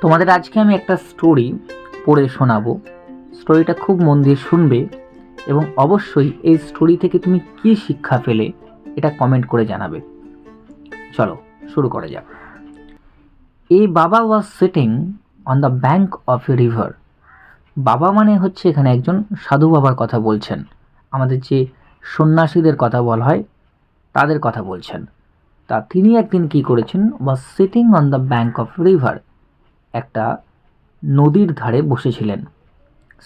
তোমাদের আজকে আমি একটা স্টোরি পড়ে শোনাবো। স্টোরিটা খুব মন দিয়ে শুনবে এবং অবশ্যই এই স্টোরি থেকে তুমি কী শিক্ষা পেলে এটা কমেন্ট করে জানাবে। চলো, শুরু করা যাক। এই বাবা was sitting on the bank of a river বাবা মানে হচ্ছে এখানে একজন সাধু বাবার কথা বলছেন। আমাদের যে সন্ন্যাসীদের কথা বলা হয়, তাদের কথা বলছেন। তা তিনি একদিন কি করেছেন? Was sitting on the bank of river একটা নদীর ধারে বসেছিলেন।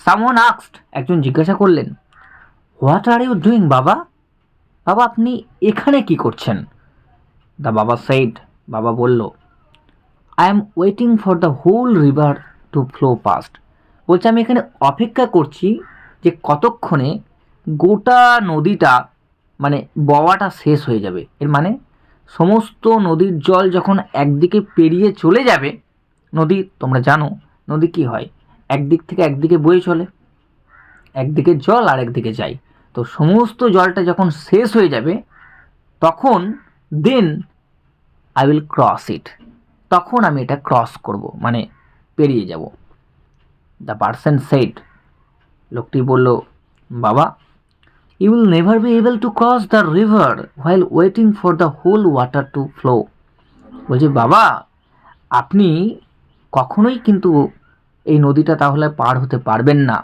সামন আক্সড একজন জিজ্ঞাসা করলেন হোয়াট আর ইউ ডুইং বাবা? বাবা, আপনি এখানে কি করছেন? দ্য বাবা সাইড বাবা বলল I am waiting for the whole river to flow past বলছে, আমি এখানে অপেক্ষা করছি যে কতক্ষণে গোটা নদীটা মানে বওয়াটা শেষ হয়ে যাবে। এর মানে সমস্ত নদীর জল যখন একদিকে পেরিয়ে চলে যাবে নদী, তোমরা জানো নদী কি হয়। একদিক থেকে একদিকে বয়ে চলে, একদিকে জল আর একদিকে যায় তো সমস্ত জলটা যখন শেষ হয়ে যাবে, তখন then I will cross it তখন আমি এটা ক্রস করব মানে পেরিয়ে যাব। দ্য পার্সন সেট লোকটি বলল, বাবা you will never be able to cross the river while waiting for the whole water to flow বলছি, বাবা, আপনি কখনোই কিন্তু এই নদীটা তাহলে পার হতে পারবেন না।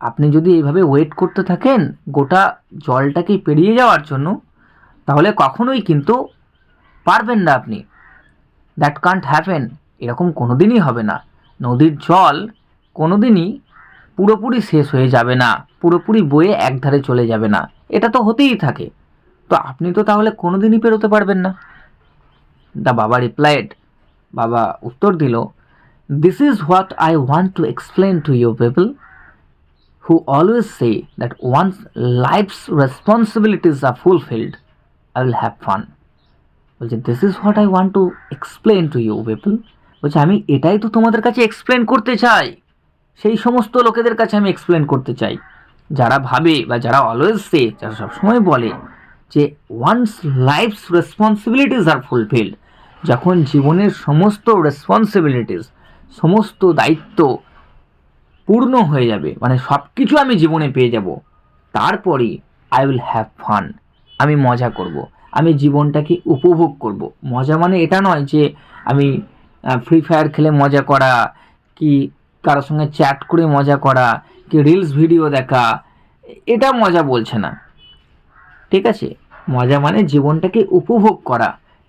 আপনি যদি এইভাবে ওয়েট করতে থাকেন, গোটা জলটাকে পেরিয়ে যাওয়ার জন্য, তাহলে কখনোই কিন্তু পারবেন না আপনি। দ্যাট কান্ট হ্যাপেন এরকম কোনো দিনই হবে না। নদীর জল কোনো দিনই পুরোপুরি শেষ হয়ে যাবে না, পুরোপুরি বয়ে একধারে চলে যাবে না। এটা তো হতেই থাকে। তো আপনি তো তাহলে কোনো দিনই পেরোতে পারবেন না। দ্য বাবা রিপ্লাইড বাবা উত্তর দিল this is what I want to explain to you people who always say that once life's responsibilities are fulfilled, I will have fun. বলছে this is what I want to explain to you people বলছে আমি এটাই তো তোমাদের কাছে explain করতে চাই। সেই সমস্ত লোকেদের কাছে আমি এক্সপ্লেন করতে চাই। যারা ভাবে বা যারা অলওয়েজ সে যারা সবসময় বলে যে once life's responsibilities are fulfilled যখন জীবনের সমস্ত রেসপন্সিবিলিটিস সমস্ত দায়িত্ব পূর্ণ হয়ে যাবে মানে সব কিছু আমি জীবনে পেয়ে যাব তারপরই আই উইল হ্যাভ ফান আমি মজা করব। আমি জীবনটাকে উপভোগ করব। মজা মানে এটা নয় যে আমি ফ্রি ফায়ার খেলে মজা করা, কি কারোর সঙ্গে চ্যাট করে মজা করা, কি রিলস ভিডিও দেখা, এটা মজা বলছে না ঠিক আছে মজা মানে জীবনটাকে উপভোগ করা,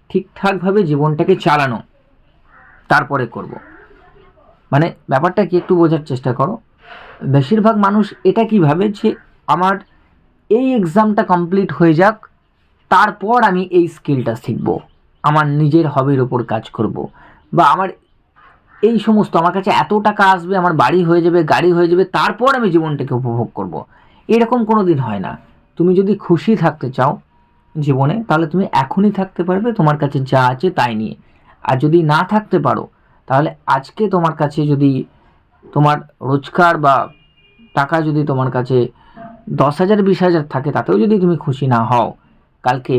ঠিকঠাকভাবে জীবনটাকে চালানো তারপরে করব। মানে ব্যাপারটা কি একটু বোঝার চেষ্টা করো। বেশিরভাগ মানুষ এটা কি ভাবে যে আমার এই এক্সামটা কমপ্লিট হয়ে যাক, তারপর আমি এই স্কিলটা শিখব, আমার নিজের হবির ওপর কাজ করব। বা আমার এই সমস্ত, আমার কাছে এত টাকা আসবে, আমার বাড়ি হয়ে যাবে, গাড়ি হয়ে যাবে, তারপর আমি জীবনটাকে উপভোগ করব। এরকম কোনো দিন হয় না। তুমি যদি খুশি থাকতে চাও জীবনে, তাহলে তুমি এখনই থাকতে পারবে, তোমার কাছে যা আছে তাই নিয়ে। আর যদি না থাকতে পারো তাহলে আজকে তোমার কাছে যদি তোমার রোজগার বা টাকা যদি তোমার কাছে দশ হাজার, বিশ হাজার থাকে, তাতেও যদি তুমি খুশি না হও, কালকে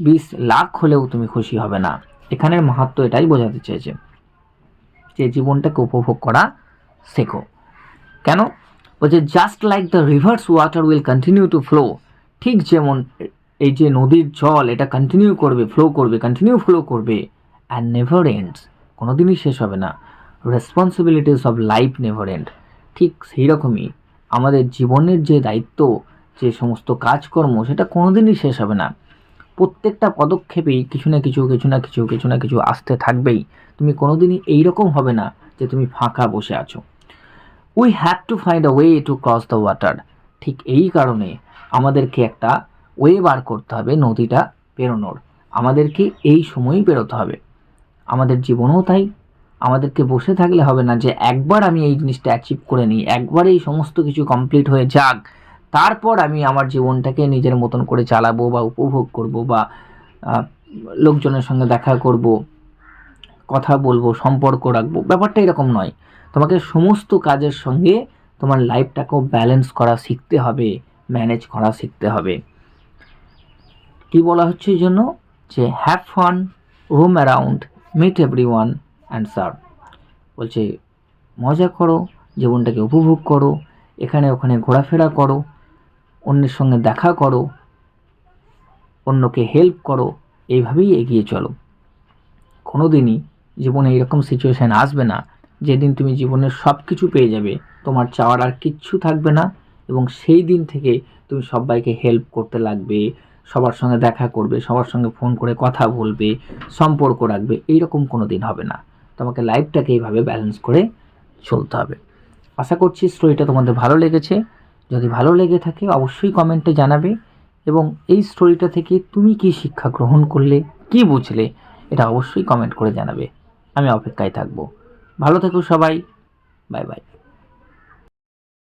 বিশ লাখ হলেও তুমি খুশি হবে না। এখানের মাহাত্ম এটাই বোঝাতে চেয়েছে যে জীবনটাকে উপভোগ করা শেখো। কেন? বলছে just like the rivers water will continue to flow ঠিক যেমন এই যে নদীর জল, এটা কন্টিনিউ করবে ফ্লো করবে কন্টিনিউ ফ্লো করবে অ্যান্ড নেভার এন্ডস কোনো দিনই শেষ হবে না। Responsibilities of life never end ঠিক সেই রকমই আমাদের জীবনের যে দায়িত্ব, যে সমস্ত কাজকর্ম, সেটা কোনো দিনই শেষ হবে না। প্রত্যেকটা পদক্ষেপেই কিছু না কিছু কিছু না কিছু কিছু না কিছু আসতে থাকবেই। তুমি কোনো দিনই এইরকম হবে না যে তুমি ফাঁকা বসে আছো। We have to find a way to cross the water ঠিক এই কারণে আমাদেরকে একটা ওয়ে বার করতে হবে নদীটা পেরোনোর। আমাদেরকে এই সময়ই পেরোতে হবে। আমাদের জীবনেও তাই। আমাদেরকে বসে থাকলে হবে না যে একবার আমি এই জিনিসটা অ্যাচিভ করে নিই, একবার এই সমস্ত কিছু কমপ্লিট হয়ে যাক, তারপর আমি আমার জীবনটাকে নিজের মতন করে চালাবো বা উপভোগ করব বা লোকজনের সঙ্গে দেখা করব, কথা বলব, সম্পর্ক রাখব। ব্যাপারটা এরকম নয়। তোমাকে সমস্ত কাজের সঙ্গে তোমার লাইফটাকেও ব্যালেন্স করা শিখতে হবে ম্যানেজ করা শিখতে হবে। কি বলা হচ্ছে এই জন্য? যে have fun roam around meet everyone and serve বলছে, মজা করো, জীবনটাকে উপভোগ করো, এখানে ওখানে ঘোরাফেরা করো, অন্যের সঙ্গে দেখা করো, অন্যকে হেল্প করো, এইভাবেই এগিয়ে চলো। কোনো দিনই জীবনে এরকম সিচুয়েশান আসবে না, যেদিন তুমি জীবনের সব কিছু পেয়ে যাবে, তোমার চাওয়ার আর কিচ্ছু থাকবে না, এবং সেই দিন থেকে তুমি সবাইকে হেল্প করতে লাগবে সবার সঙ্গে দেখা করবে, সবার সঙ্গে ফোন করে কথা বলবে, সম্পর্ক রাখবে, এইরকম কোনো দিন হবে না। তোমাকে লাইফটাকে এইভাবে ব্যালেন্স করে চলতে হবে। আশা করছি স্টোরিটা তোমাদের ভালো লেগেছে। যদি ভালো লেগে থাকে, অবশ্যই কমেন্টে জানাবে এবং এই স্টোরিটা থেকে তুমি কি শিক্ষা গ্রহণ করলে, কি বুঝলে, এটা অবশ্যই কমেন্ট করে জানাবে। আমি অপেক্ষায় থাকব। ভালো থেকো সবাই। Bye bye